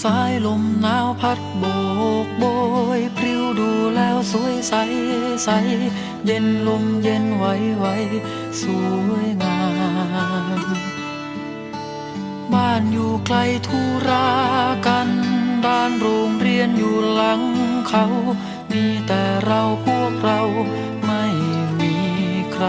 สายลมหนาวพัดโบกโบยพริ้วดูแล้วสวยใสใส เย็นลมเย็นไหวไหวสวยงาม บ้านอยู่ไกลทุรากันบ้านโรงเรียนอยู่หลังเขา มีแต่เราพวกเราไม่มีใคร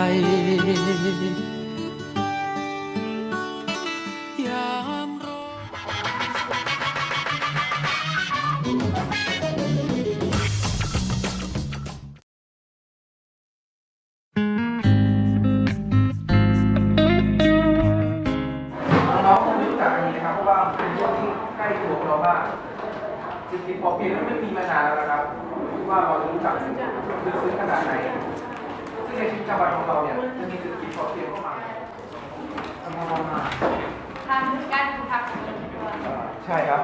สิทธิพอเพียงนั้นไม่มีมานานแล้วนะครับ ว่าเราจะรู้จักลึกซึ้งขนาดไหน ซึ่งในชีวิตประจำวันของเราเนี่ยจะมีเศรษฐกิจพอเพียงเข้ามาทำมามาทำการปลูกผักสวนครัวเอ่อใช่ครับ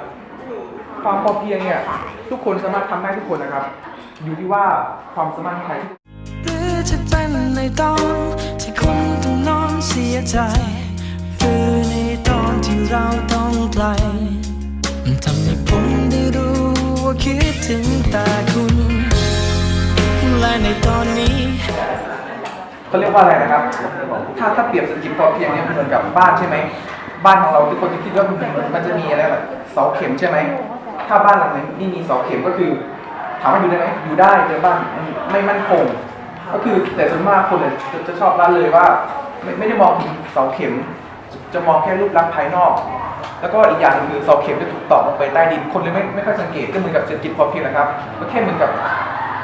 ความพอเพียงเนี่ยทุกคนสามารถทำได้ทุกคนนะครับ อยู่ที่ว่าความสามารถของใครหรือจะเป็นในตอนที่คุณต้องนอนเสียใจ หรือในตอนที่เราต้องไกล คิดถึงต่คุณ และในตอนนี้ เขาเรียกว่าอะไรนะครับ ถ้าถ้าเปรียบเศรษฐกิจพอเพียงเนี่ยเหมือนกับบ้านใช่ไหม บ้านของเราทุกคนจะคิดว่ามันมันจะมีอะไรแบบเสาเข็มใช่ไหม ถ้าบ้านหลังไหนไม่มีเสาเข็มก็คือ ถามว่าอยู่ได้ไหมอยู่ได้แต่บ้านไม่มั่นคง ก็คือแต่ส่วนมากคนเนี่ยจะจะชอบละเลยว่า ไม่ไม่ได้มองถึงเสาเข็ม จะมองแค่รูปลักษณ์ภายนอก แล้วก็อีกอย่างหนึงคือเสาเข็มจะถูกตอกลงไปใต้ดิน คนเลยไม่ไม่ค่อยสังเกตก็เหมือนกับเศรษฐกิจพอเพียงนะครับ ก็แค่เหมือนกับ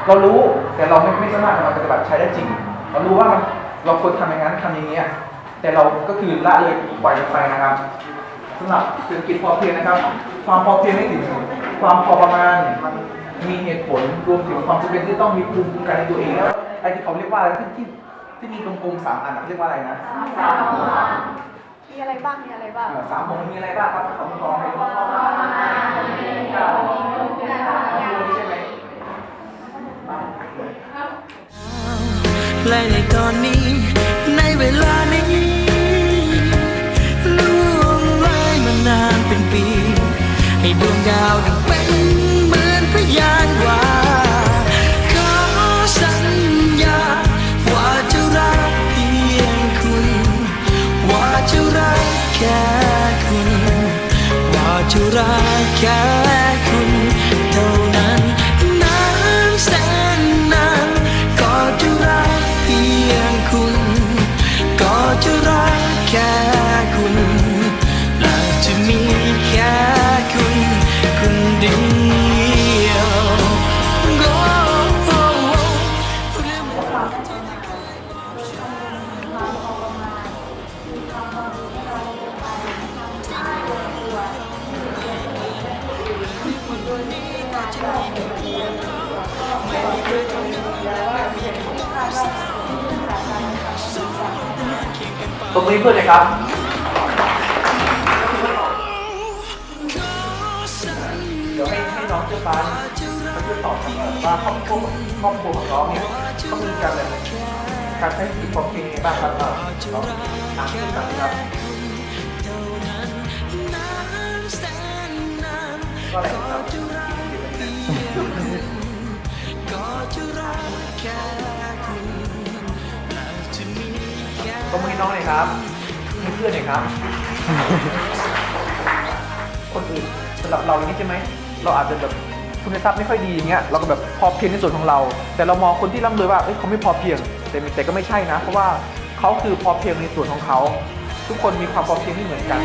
เรารู้แต่เราไม่ไม่สามารถนำมาปฏิบัติใช้ได้จริง เรารู้ว่ามันเราควรทำอย่างนั้นทำอย่างเงี้ยแต่เราก็คือละเลยปล่อยมันไปนะครับสำหรับเศรษฐกิจพอเพียงนะครับ ความพอเพียงไม่ถึงความพอประมาณมีเหตุผลรวมถึงความจำเป็นที่ต้องมีภูมิคุ้มกันในตัวเองแล้วไอ้ที่เขาเรียกว่าอะไรที่ที่ที่มีกลมๆสามอันเรียกว่าอะไรนะ มีอะไรบ้าง มีอะไรบ้างเอ่อสามผมมีอะไรบ้างครับของทองให้ดูใช่ไหมและในตอนนี้ในเวลานี้ล่วงเลยมานานเป็นปี ให้ดวงดาวดังเป็น ว่ ตรงนี้เพื่อนเลยครับเดี๋ยวให้ให้น้องเจ้าฟ้าเขาช่วยตอบคำถามว่าครอบครัวครอบครัวของน้องเนี่ยเขามีการแบบการใช้ชีวิตพอเพียงยังไงบ้างครับเราเราถามขึ้นกันครับก็อะไรครับ ครับให้เพื่อนหน่อยครับ คนอื่นสำหรับเราอย่างนี้ใช่ไหม เราอาจจะแบบคุณทรัพย์ไม่ค่อยดีอย่างเงี้ยเราก็แบบพอเพียงในส่วนของเรา แต่เรามองคนที่ร่ำรวยว่าเอ้ยเขาไม่พอเพียง แต่แต่ก็ไม่ใช่นะ เพราะว่าเขาคือพอเพียงในส่วนของเขา ทุกคนมีความพอเพียงที่เหมือนกัน